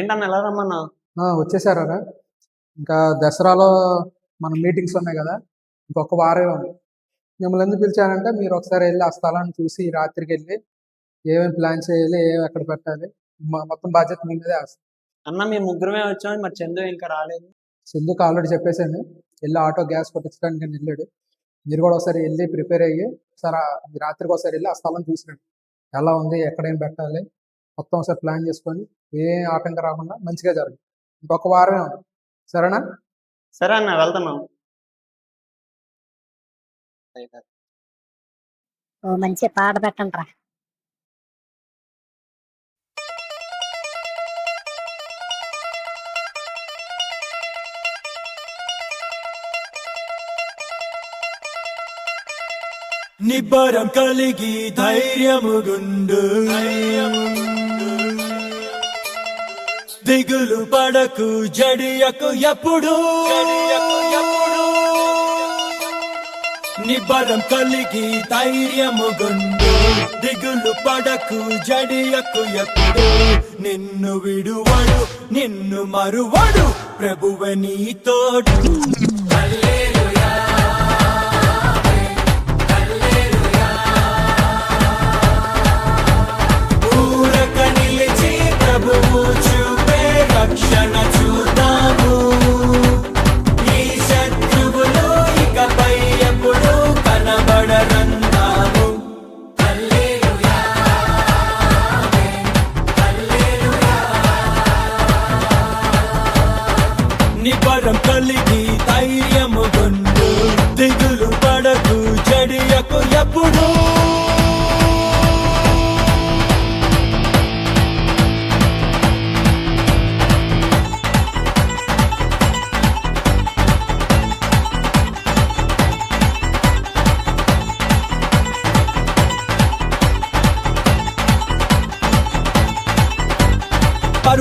ఏంటన్న ఎలా రమ్మన్నా? వచ్చేసారా ఇంకా దసరాలో మన మీటింగ్స్ ఉన్నాయి కదా ఇంకొక వారే ఉంది మిమ్మల్ని ఎందుకు పిలిచానంటే మీరు ఒకసారి వెళ్ళి ఆ స్థలాన్ని చూసి రాత్రికి వెళ్ళి ఏమేమి ప్లాన్ చేయాలి ఏమేమి ఎక్కడ పెట్టాలి మొ- మొత్తం బాధ్యత మీ మీదే వేస్తాం. అన్న మేము ముగ్గురమే వచ్చాము మరి చందు ఇంకా రాలేదు. సింధుకి ఆల్రెడీ చెప్పేసాను వెళ్ళి ఆటో గ్యాస్ కొట్టించడానికి వెళ్ళాడు. మీరు కూడా ఒకసారి వెళ్ళి ప్రిపేర్ అయ్యి ఒకసారి రాత్రికి ఒకసారి వెళ్ళి ఆ స్థలం చూసిరండి. ఎలా ఉంది ఎక్కడేం పెట్టాలి మొత్తం ఒకసారి ప్లాన్ చేసుకొని ఏ ఆటంకం రాకుండా మంచిగా జరగదు ఇంకొక వారమే ఉంది. సరేనా? సరే అన్న వెళ్తున్నాం ఓ మంచి పాట పెట్టండి రా నిబ్బరం కలిగి ధైర్యముగుండు దిగులు పడకు జడియకు ఎప్పుడు. నిబ్బరం కలిగి ధైర్యముగుండు దిగులు పడకు జడియకు ఎప్పుడు. నిన్ను విడువడు నిన్ను మరువడు ప్రభువ నీ తోడు.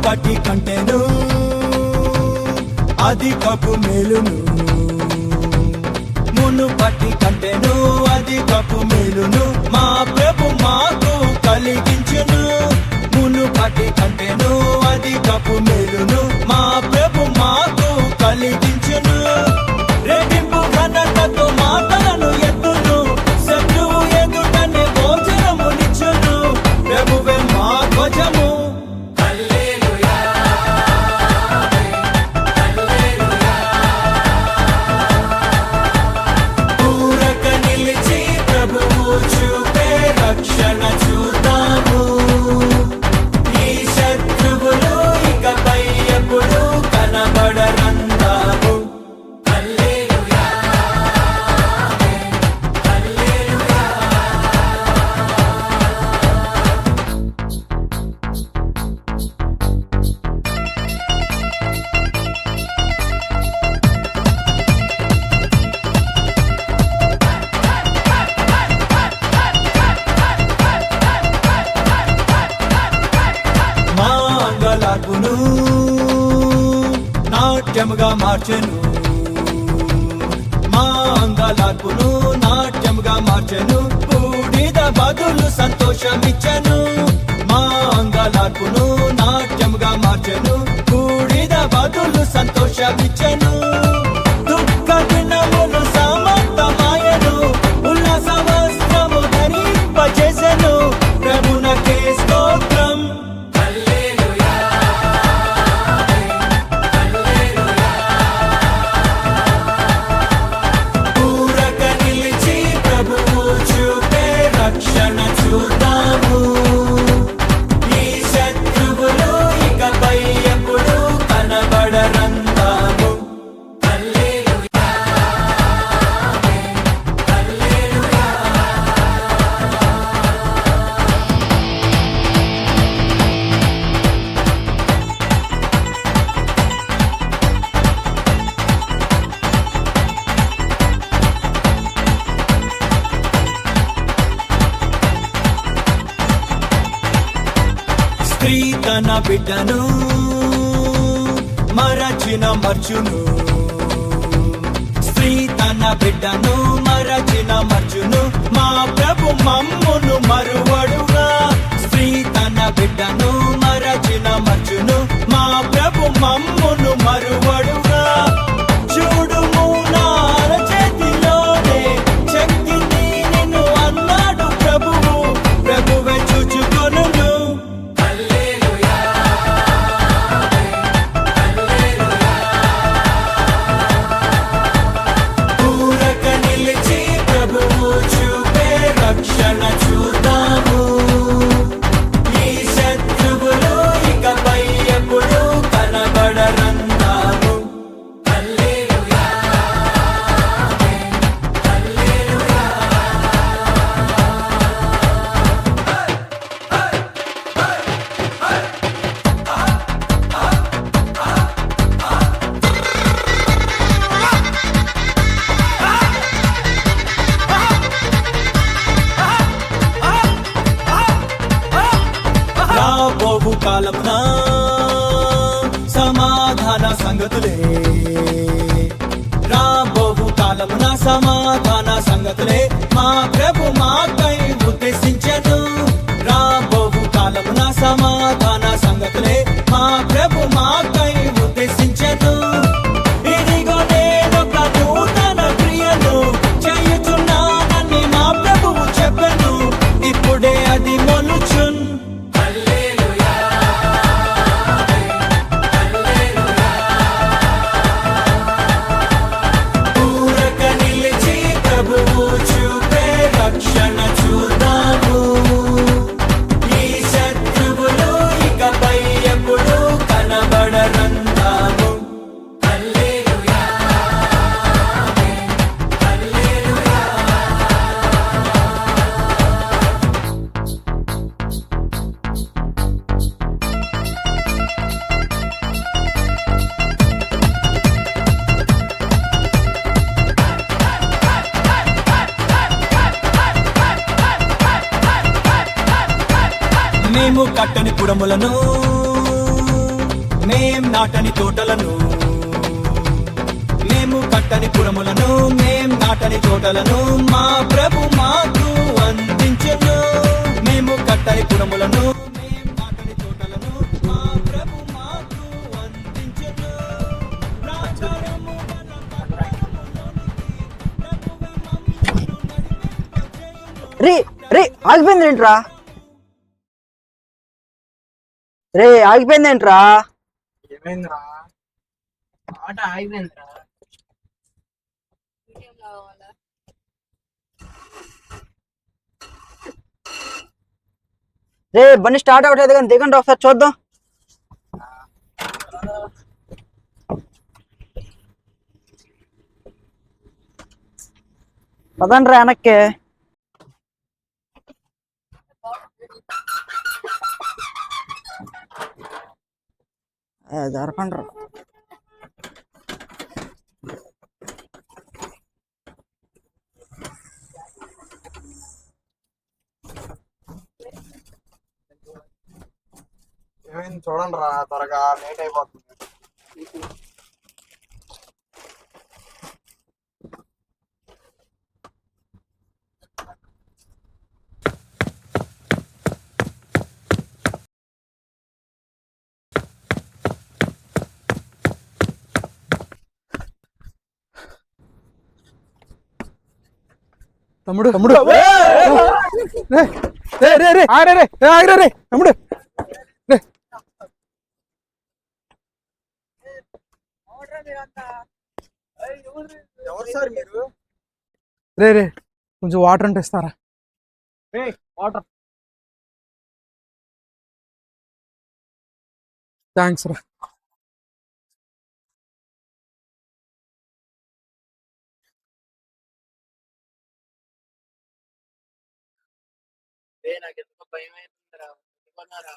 మున్ను పట్టి కంటేను అది కప్పు మేలును. మునుపటి కంటేను అది కప్పు మేలును. మా ప్రభు మాకు కలిగించును. మునుపటి కంటేను అది కప్పు మేలును. మా ప్రభు మాకు కలిగించును. నాట్యముగా మార్చెను. మా అంగలార్పును నాట్యముగా మార్చెను. కూడిద బదులు సంతోషమిచ్చను. మా అంగలార్పును నాట్యముగా మార్చెను. కూడిద బదులు సంతోషమిచ్చను. బిడ్డను మరచిన మర్చును. స్త్రీ తన బిడ్డను మరచిన మర్చును. మా ప్రభు మమ్మును మరువడుగా. స్త్రీ తన బిడ్డను మరచిన మర్చును. మా ప్రభు మమ్మును మరువడుగా. உலகத்திலே మేము కట్టని పురములను మేం నాటని తోటలను. మేము కట్టని పురములను మేం నాటని తోటలను మా ప్రభు మాకు అందించను. మేము కట్టని పురములను మేం నాటని ఆగిపోయింది ఏంట్రా రే ఆగిపోయిందేంట్రా? ఏమైందిరా? ఆట ఆగిపోయిందిరా. రే బండి స్టార్ట్ అవ్వట్లేదు కానీ దిగండి ఒకసారి చూద్దాం. పదండ్రా వెనక్కి. జరపండ్రా చూడండి రా త్వరగా లేట్ అయిపోతుంది. తమ్ముడు తమ్ముడు. రే, రే, రే, రే, ఆగ్రా రే, ఏ, ఆగ్రా రే, తమ్ముడు. రే. ఎవరు సార్ మీరు? రే రే కొంచెం వాటర్ అంటే ఇస్తారా? వాటర్. థ్యాంక్స్ రా. నాకు ఎందుకో భయం అవుతుందిరా ఎందుకన్నారా?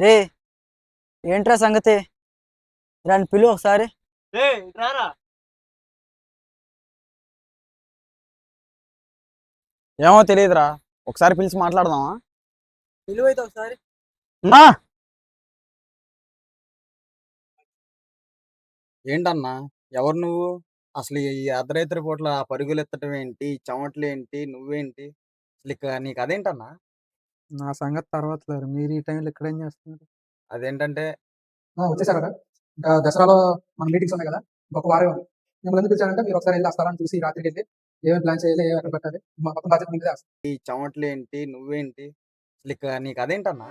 రే ఏంట్రా సంగతి? రాని పిలువు ఒకసారి. రారా. ఏమో తెలియదురా. ఒకసారి పిలిచి మాట్లాడదామా? పిలువు అయితే ఒకసారి. నా! ఏంటన్నా ఎవరు నువ్వు? అసలు ఈ అర్ధరాత్రి పూట్ల ఆ పరుగులు ఎత్తడం ఏంటి? చెమటలు ఏంటి నువ్వేంటి? అసలు ఇక నీకు అదేంటన్నా? నా సంగతి తర్వాత లేరు. మీరు ఈ టైంలో ఇక్కడేం చేస్తున్నారు? అదేంటంటే ఆ! ఇంకా దసరాలో మన మీటింగ్స్ ఉన్నాయి కదా! ఇంకొక వారమే ఉంది. మిమ్మల్ని ఎందుకు పిలిచానంటే మీరు ఒకసారి వెళ్ళి వస్తారని స్థలాన్ని చూసి రాత్రికెళ్ళి ఏమేమి ప్లాన్ చేయాలి, ఏమైనా ఎక్కడ పెట్టాలి, మా మొత్తం బాధ్యత మీద ఈ చమట్లు ఏంటి నువ్వేంటి? ఇక నీకు అదేంటన్నా